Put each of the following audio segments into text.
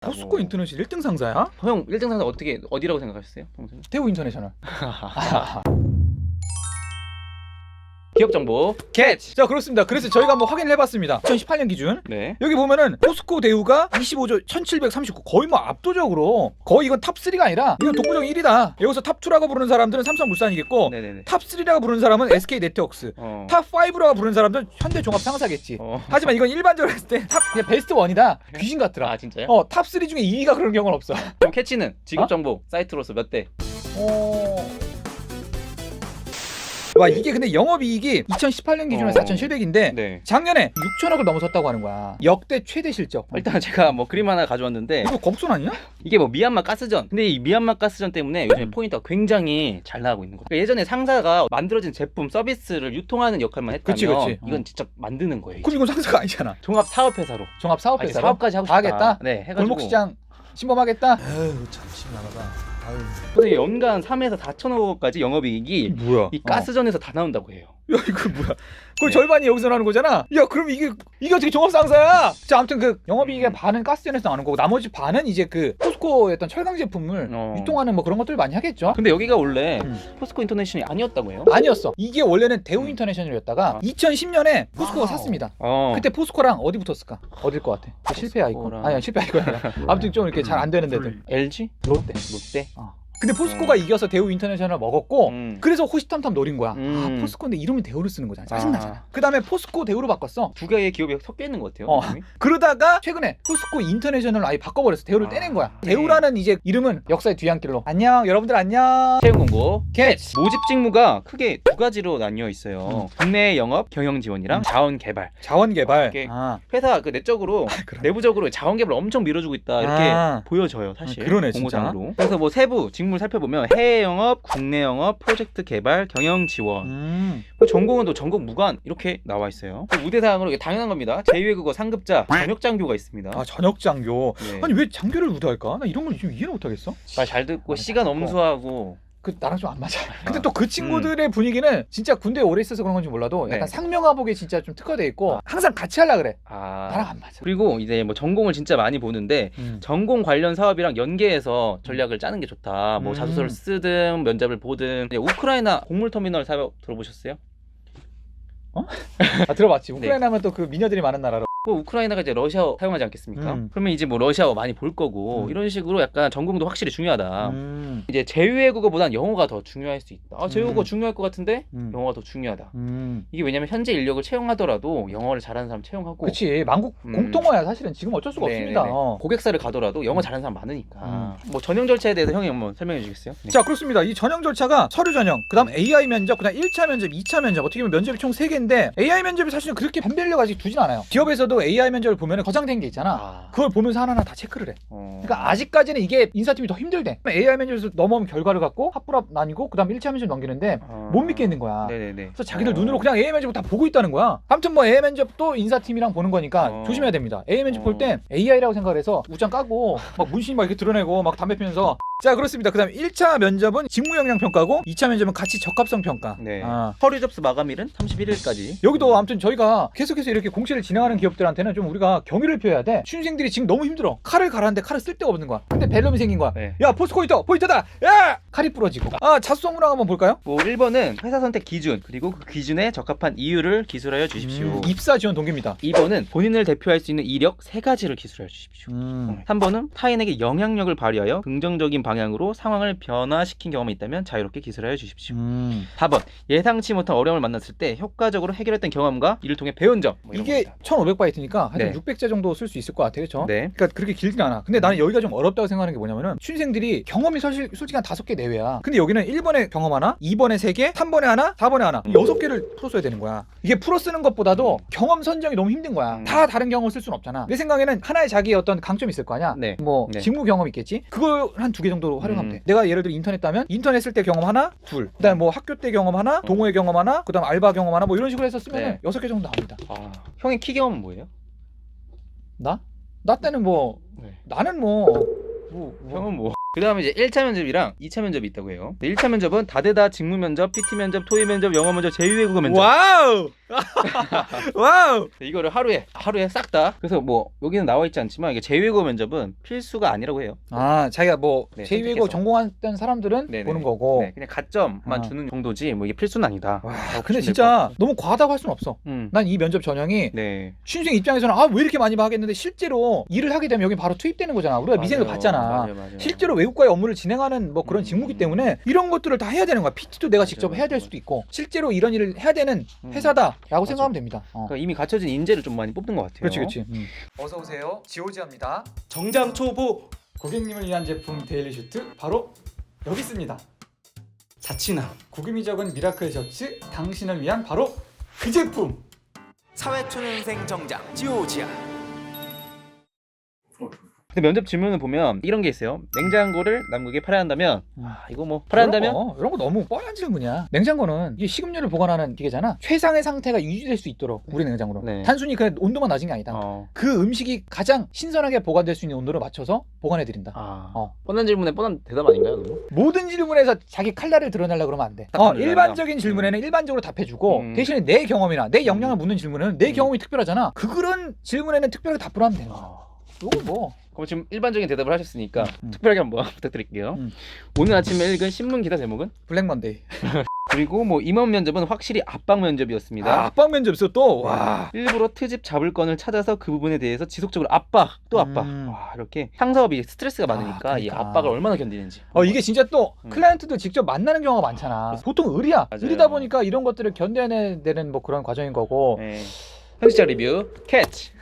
포스코 인터넷이 1등 상사야? 형 1등 상사 어떻게 어디라고 생각하셨어요? 평소에? 대우 인터내셔널. 기업 정보. 캐치. 자 그렇습니다. 그래서 저희가 한번 확인을 해봤습니다. 2018년 기준. 네. 여기 보면은 포스코 대우가 25조 1739 거의 뭐 압도적으로 거의 이건 탑 3가 아니라 이건 독보적 1위다. 여기서 탑 2라고 부르는 사람들은 삼성물산이겠고 네네네. 탑 3라고 부르는 사람은 SK 네트워크스. 어. 탑 5라고 부르는 사람들은 현대종합 상사겠지. 어. 하지만 이건 일반적으로 했을 때탑 베스트 원이다. 귀신 같더라. 아 진짜요? 어, 탑 3 중에 2위가 그런 경우는 없어. 그럼 캐치는 직업 어? 정보 사이트로서 몇 대? 어. 와 이게 근데 영업이익이 2018년 기준으로 어. 4,700인데 네. 작년에 6천억을 넘어섰다고 하는 거야. 역대 최대 실적. 일단 제가 뭐 그림 하나 가져왔는데 이거 겁손 아니야? 이게 뭐 미얀마 가스전. 근데 이 미얀마 가스전 때문에 요즘에 음. 포인트가 굉장히 잘 나가고 있는 거예요. 그러니까 예전에 상사가 만들어진 제품 서비스를 유통하는 역할만 했다면 그치, 그치. 이건 어. 직접 만드는 거예요. 그럼 이건 상사가 아니잖아. 종합 사업 회사로. 종합 사업회사 사업까지 하고 다 싶다. 하겠다? 네, 해가지고 골목시장 신범하겠다. 에휴 참 심란하다. 아유. 근데 연간 3에서 4천억까지 영업이익이 뭐야? 이 가스전에서 다 나온다고 해요. 야 이거 뭐야? 그 네. 절반이 여기서 나는 거잖아. 야 그럼 이게 이게 어떻게 종합 상사야? 자 아무튼 그 영업이익의 반은 가스전에서 나오는 거고 나머지 반은 이제 그 포스코의 어떤 철강 제품을 어. 유통하는 뭐 그런 것들 많이 하겠죠. 근데 여기가 원래 음. 포스코 인터내셔널이 아니었다고 해요. 아니었어. 이게 원래는 대우 음. 인터내셔널이었다가 아. 2010년에 포스코가 와우. 샀습니다. 어. 그때 포스코랑 어디 붙었을까? 어딜 것 같아? 그 실패 아이콘. 포스코랑- 아니야 실패 아이콘 아니라. 아무튼 좀 이렇게 잘 안 되는 데들. LG? 롯데. 롯데? 근데 포스코가 음. 이겨서 대우 인터내셔널 먹었고 음. 그래서 호시탐탐 노린 거야. 음. 아, 포스코인데 이름이 대우를 쓰는 거잖아. 짜증나잖아. 아. 그 다음에 포스코 대우로 바꿨어. 두 개의 기업이 섞여 있는 것 같아요. 어. 느낌이. 그러다가 최근에 포스코 인터내셔널 아예 바꿔버렸어. 대우를 아. 떼낸 거야. 네. 대우라는 이제 이름은 역사의 뒤안길로. 안녕 여러분들 안녕. 채용 공고. 캐치. 모집 직무가 크게 두 가지로 나뉘어 있어요. 음. 국내 영업, 경영 지원이랑 음. 자원 개발. 자원 개발. 이게 아, 회사 그 내적으로 그러네. 내부적으로 자원 개발 엄청 밀어주고 있다 이렇게 아. 보여져요 사실 아, 그러네, 진짜. 공고장으로. 그래서 뭐 세부 직무 를 살펴보면 해외 영업, 국내 영업, 프로젝트 개발, 경영 지원. 음. 그 전공은 또 전공 무관 이렇게 나와 있어요. 그 우대 사항으로 이게 당연한 겁니다. 제2외국어 상급자 전역 장교가 있습니다. 아 전역 장교. 네. 아니 왜 장교를 우대할까? 나 이런 걸 지금 이해를 못하겠어. 말 잘 듣고 시간 잘 엄수하고 그 나랑 좀 안 맞아. 근데 또 그 친구들의 분위기는 진짜 군대 에 오래 있어서 그런 건지 몰라도 약간 네. 상명하복에 진짜 좀 특화돼 있고 항상 같이 하려 그래. 아 나랑 안 맞아. 그리고 이제 뭐 전공을 진짜 많이 보는데 음. 전공 관련 사업이랑 연계해서 전략을 짜는 게 좋다. 뭐 음. 자소서를 쓰든 면접을 보든 이제 우크라이나 곡물 터미널 사업 들어보셨어요? 아 들어봤지. 네. 우크라이나 하면 또 그 미녀들이 많은 나라로. 그 우크라이나가 이제 러시아 사용하지 않겠습니까? 음. 그러면 이제 뭐 러시아어 많이 볼 거고 음. 이런 식으로 약간 전공도 확실히 중요하다. 음. 이제 제외 국어보단 영어가 더 중요할 수 있다. 아, 제외 국어 음. 중요할 것 같은데 음. 영어가 더 중요하다. 음. 이게 왜냐면 현재 인력을 채용하더라도 영어를 잘하는 사람 채용하고 그치 만국 음. 공통어야 사실은 지금 어쩔 수가 네네네. 없습니다. 어. 고객사를 가더라도 영어 음. 잘하는 사람 많으니까. 음. 뭐 전형 절차에 대해서 형이 한번 설명해 주겠어요? 네. 자 그렇습니다. 이 전형 절차가 서류 전형, 그다음 AI 면접, 그다음 1차 면접, 2차 면접 어떻게 보면 면접이 총 3개인데 AI 면접이 사실은 그렇게 변별력 아직 두진 않아요. 기업에서 도 AI 면접을 보면 거장된 게 있잖아. 아. 그걸 보면서 하나하나 다 체크를 해. 어. 그러니까 아직까지는 이게 인사팀이 더 힘들대. AI 면접에서 넘어오면 결과를 갖고 합불합 나뉘고 그다음 1차 면접 넘기는데 어. 못 믿겠는 거야. 네네네. 그래서 자기들 어. 눈으로 그냥 AI 면접을 다 보고 있다는 거야. 아무튼 뭐 AI 면접도 인사팀이랑 보는 거니까 어. 조심해야 됩니다. AI 면접 어. 볼땐 AI라고 생각을 해서 우장 까고 막 문신 막 이렇게 드러내고 막 담배 피면서 자 그렇습니다. 그다음 1차 면접은 직무 역량 평가고 2차 면접은 가치 적합성 평가. 네. 아. 서류 접수 마감일은 31일까지. 여기도 아무튼 저희가 계속해서 이렇게 공시를 진행하는 기업 들한테는 좀 우리가 경의를 표해야 돼. 취준생들이 지금 너무 힘들어. 칼을 갈았는데 칼을 쓸 데가 없는 거야. 근데 벨럼이 생긴 거야. 네. 야 포스코 있다 포인트다. 야 칼이 부러지고. 아 자수성 문항 한번 볼까요? 뭐 1번은 회사 선택 기준 그리고 그 기준에 적합한 이유를 기술하여 주십시오. 음, 입사 지원 동기입니다. 2번은 본인을 대표할 수 있는 이력 세 가지를 기술하여 주십시오. 음. 3번은 타인에게 영향력을 발휘하여 긍정적인 방향으로 상황을 변화시킨 경험이 있다면 자유롭게 기술하여 주십시오. 음. 4번 예상치 못한 어려움을 만났을 때 효과적으로 해결했던 경험과 이를 통해 배운 점. 뭐 이런 이게 겁니다. 1,500바 이트니까 하여튼 네. 600자 정도 쓸 수 있을 것 같아요, 그렇죠? 네. 그러니까 그렇게 길진 않아. 근데 나는 여기가 좀 어렵다고 생각하는 게 뭐냐면은 취준생들이 경험이 사실 솔직히 한 다섯 개 내외야. 근데 여기는 1번에 경험 하나, 2번에 세 개, 3번에 하나, 4번에 하나, 여섯 개를 풀어 써야 되는 거야. 이게 풀어 쓰는 것보다도 음. 경험 선정이 너무 힘든 거야. 음. 다 다른 경험을 쓸 수는 없잖아. 내 생각에는 하나의 자기의 어떤 강점이 있을 거 아니야. 네. 뭐 네. 직무 경험 있겠지. 그걸 한 두 개 정도로 활용하면 음. 돼. 내가 예를 들어 인터넷 따면 인터넷 쓸 때 경험 하나, 둘. 그다음에 뭐 학교 때 경험 하나, 동호회 경험 하나, 그다음 알바 경험 하나 뭐 이런 식으로 해서 쓰면 네. 은 여섯 개 정도 나옵니다. 아, 형의 키 경험은 뭐예요? 나? 나 때는 뭐 네. 나는 뭐, 뭐, 뭐 형은 뭐? 그 다음에 이제 1차 면접이랑 2차 면접이 있다고 해요. 1차 면접은 다대다 직무 면접, PT 면접, 토의 면접, 영어 면접, 제2외국어 면접. 와우 와우. 이거를 하루에 하루에 싹 다. 그래서 뭐 여기는 나와 있지 않지만 이게 제2외국어 면접은 필수가 아니라고 해요. 아 자기가 뭐 네, 제2외국어 선택해서. 전공했던 사람들은 네네. 보는 거고. 네, 그냥 가점만 아. 주는 정도지 뭐 이게 필수는 아니다. 와, 라고 근데 진짜 너무 과하다고 할 수는 없어. 음. 난 이 면접 전형이 네. 신생 입장에서는 아 왜 이렇게 많이 봐 하겠는데 실제로 일을 하게 되면 여기 바로 투입되는 거잖아. 우리가 미생을 맞아요. 봤잖아. 맞아요, 맞아요. 실제로 외국과의 업무를 진행하는 뭐 그런 음. 직무기 때문에 이런 것들을 다 해야 되는 거야. PT도 내가 맞아요, 직접 해야 맞아요. 될 수도 있고 실제로 이런 일을 해야 되는 음. 회사다라고 생각하면 됩니다. 어. 그러니까 이미 갖춰진 인재를 좀 많이 뽑는 것 같아요. 그렇지, 그렇지. 어서 오세요. 지오지입니다. 정장 초보 고객님을 위한 제품 데일리 슈트 바로 여기 있습니다. 자취남 구김이 적은 미라클 셔츠 당신을 위한 바로 그 제품. 사회 초년생 정장 지오지아 근데 면접 질문을 보면 이런 게 있어요. 냉장고를 남국에 팔아야 한다면 아, 이거 뭐 팔아야 이런 한다면 거, 이런 거 너무 뻔한 질문이야. 냉장고는 이게 식음료를 보관하는 기계잖아. 최상의 상태가 유지될 수 있도록 우리 냉장고로. 네. 단순히 그 온도만 낮은 게 아니다. 어. 그 음식이 가장 신선하게 보관될 수 있는 온도를 맞춰서 보관해 드린다. 아. 어. 뻔한 질문에 뻔한 대답 아닌가요? 너무? 모든 질문에서 자기 칼날을 드러내려 그러면 안 돼. 딱 어. 일반적인 질문에는 일반적으로 답해주고 음. 대신에 내 경험이나 내 역량을 음. 묻는 질문은 내 음. 경험이 특별하잖아. 그 그런 질문에는 특별하게 답을 하면 되는 거야. 어. 이거 뭐 그럼 지금 일반적인 대답을 하셨으니까 음. 특별하게 한번 부탁드릴게요. 음. 오늘 아침에 읽은 신문 기사 제목은 블랙 먼데이. 그리고 뭐 임원 면접은 확실히 압박 면접이었습니다. 아, 압박 면접에서 또 와. 일부러 트집 잡을 건을 찾아서 그 부분에 대해서 지속적으로 압박 또 압박 음. 와 이렇게 상사업이 스트레스가 많으니까 아, 이 그러니까. 압박을 얼마나 견디는지 어 이게 진짜 또 음. 클라이언트도 직접 만나는 경우가 많잖아. 보통 의리야. 맞아요. 의리다 보니까 이런 것들을 견뎌내야 되는 뭐 그런 과정인 거고. 네. 현실자 리뷰 캐치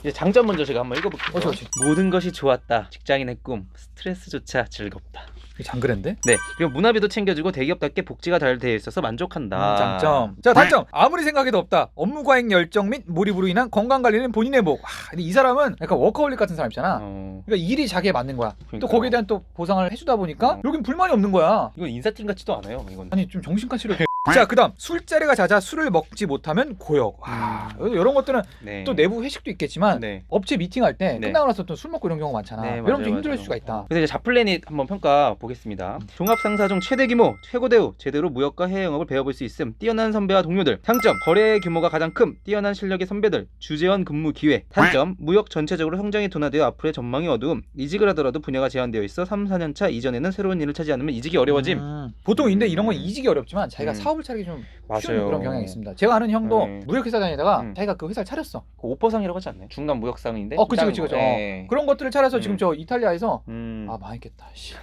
이제 장점 먼저 제가 한번 읽어볼게요 어서 오시. 모든 것이 좋았다 직장인의 꿈 스트레스조차 즐겁다 이게 장그랜데? 네 그리고 문화비도 챙겨주고 대기업답게 복지가 잘 되어 있어서 만족한다 음, 장점. 자 단점. 아무리 생각해도 없다. 업무 과잉 열정 및 몰입으로 인한 건강 관리는 본인의 목. 아, 근데 이 사람은 약간 워커홀릭 같은 사람 있잖아. 어, 그러니까 일이 자기에 맞는 거야. 또 그러니까요. 거기에 대한 또 보상을 해주다 보니까 어. 여긴 불만이 없는 거야. 이건 인사팀 같지도 않아요 이건 아니 좀 정신가치를. 자 그다음 술자리가 잦아 술을 먹지 못하면 고역. 와, 이런 것들은 네. 또 내부 회식도 있겠지만 네. 업체 미팅할 때 네. 끝나고 나서 또 술 먹고 이런 경우가 많잖아. 네, 좀 맞아요, 힘들 맞아요. 수가 있다. 그래서 이제 자플래닛 한번 평가 보겠습니다. 종합 상사 중 최대 규모, 최고 대우, 제대로 무역과 해외 영업을 배워볼 수 있음. 뛰어난 선배와 동료들. 장점, 거래 규모가 가장 큼. 뛰어난 실력의 선배들. 주재원 근무 기회. 단점, 무역 전체적으로 성장이 둔화되어 앞으로의 전망이 어두움. 이직을 하더라도 분야가 제한되어 있어 3, 4년 차 이전에는 새로운 일을 차지 않으면 이직이 어려워짐. 음. 보통 근데 이런 건 이직이 어렵지만 자기가 음. 사업을 차리기 좀 쉬운 맞아요. 그런 경향이 있습니다. 제가 아는 형도 네. 무역회사 다니다가 음. 자기가 그 회사를 차렸어. 그 오퍼상이라고 하지 않나요? 중간 무역상인데. 어, 그치, 그치, 거. 그치. 네. 그런 것들을 차려서 음. 지금 저 이탈리아에서 음. 아 망했겠다. 씨.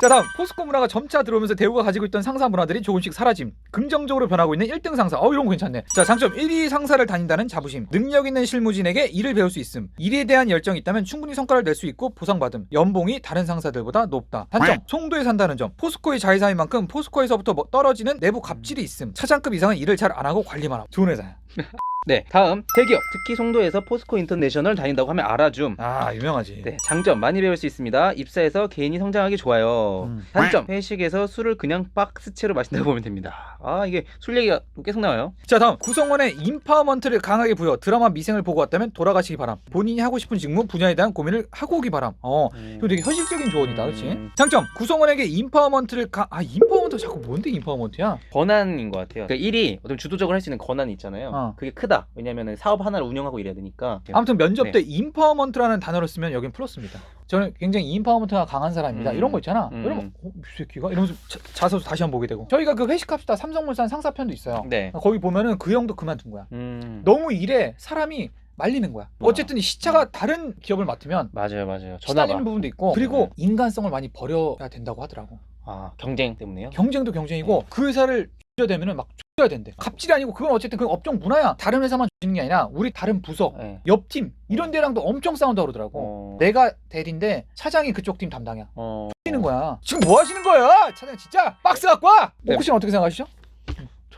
자 다음. 포스코 문화가 점차 들어오면서 대우가 가지고 있던 상사 문화들이 조금씩 사라짐. 긍정적으로 변하고 있는 1등 상사. 어 이런 거 괜찮네. 자 장점 1위 상사를 다닌다는 자부심. 능력 있는 실무진에게 일을 배울 수 있음. 일에 대한 열정이 있다면 충분히 성과를 낼 수 있고 보상받음. 연봉이 다른 상사들보다 높다. 단점. 송도에 산다는 점. 포스코의 자회사인 만큼 포스코에서부터 뭐 떨어지는 내부 갑질이 있음. 차장급 이상은 일을 잘 안 하고 관리만 하고. 좋은 회사야 네, 다음 대기업, 특히 송도에서 포스코 인터내셔널 다닌다고 하면 알아줌. 아 유명하지 네, 장점 많이 배울 수 있습니다. 입사해서 개인이 성장하기 좋아요. 음. 단점 회식에서 술을 그냥 박스채로 마신다고 보면 됩니다. 아 이게 술 얘기가 또 계속 나와요. 자 다음 구성원의 인파워먼트를 강하게 부여 드라마 미생을 보고 왔다면 돌아가시기 바람 본인이 하고 싶은 직무 분야에 대한 고민을 하고 오기 바람 어 이거 되게 현실적인 조언이다 그렇지 음. 장점 구성원에게 인파워먼트를 가... 아 인파워먼트 자꾸 뭔데 인파워먼트야 권한인 것 같아요. 그러니까 일이 어떤 주도적으로 할 수 있는 권한이 있잖아요. 어. 그게 크다. 왜냐하면 사업 하나를 운영하고 이래야 되니까. 아무튼 면접 네. 때 인파워먼트라는 단어를 쓰면 여긴 플러스입니다 저는 굉장히 인파워먼트가 강한 사람입니다 음. 이런 거 있잖아 음. 이러면 어, 이 새끼가 이러면서 자, 자서서 다시 한번 보게 되고 저희가 그 회식합시다 삼성물산 상사편도 있어요 네. 거기 보면은 그 형도 그만둔 거야 음. 너무 일에 사람이 말리는 거야 어쨌든 이 시차가 다른 기업을 맡으면 맞아요. 전화가. 시달리는 부분도 있고 그리고 인간성을 많이 버려야 된다고 하더라고 아 경쟁 때문에요. 경쟁도 경쟁이고 그 회사를 되면은 막 줘야 된대 갑질이 아니고 그건 어쨌든 그 업종 문화야 다른 회사만 주는 게 아니라 우리 다른 부서 네. 옆팀 이런 데랑도 엄청 싸운다 그러더라고 어. 내가 대리인데 차장이 그쪽 팀 담당이야 어. 하시는 거야 지금 뭐 하시는 거야 차장 진짜 박스 갖고 와 네. 오쿠 씨는 어떻게 생각하시죠?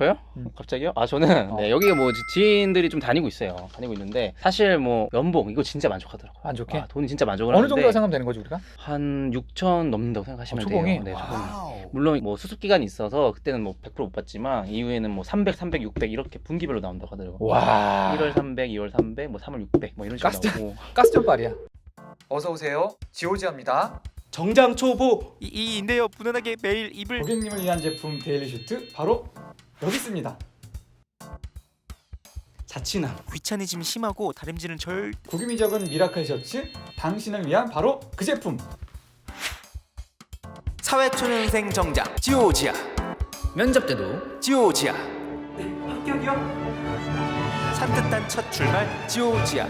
저요? 음. 갑자기요? 아 저는 어. 네, 여기가 뭐 지- 지인들이 좀 다니고 있어요. 다니고 있는데 사실 뭐 연봉 이거 진짜 만족하더라고요. 안 좋게? 아, 돈이 진짜 만족을 어느 하는데 정도가 생각하면 되는 거지 우리가? 한 6천 넘는다고 생각하시면 어, 초봉이? 돼요. 네, 초봉이. 물론 뭐 수습 기간이 있어서 그때는 뭐 100%못 받지만 이후에는 뭐 300, 300, 600 이렇게 분기별로 나온다고 하더라고요. 와 1월 300, 2월 300, 뭐 3월 600, 뭐 이런 식으로 가스- 나오고. 가스전빨이야 어서 오세요 지오지입니다 정장 초보 이, 이인데요 무난하게 매일 입을 고객님을 위한 제품 데일리 슈트 바로 여기 있습니다. 자취남. 귀차니즘 심하고 다림질은 절 구김이 적은 미라클 셔츠. 당신을 위한 바로 그 제품. 사회초년생 정장 지오지아. 면접 때도. 지오지아. 합격이요? 산뜻한 첫 출발 지오지아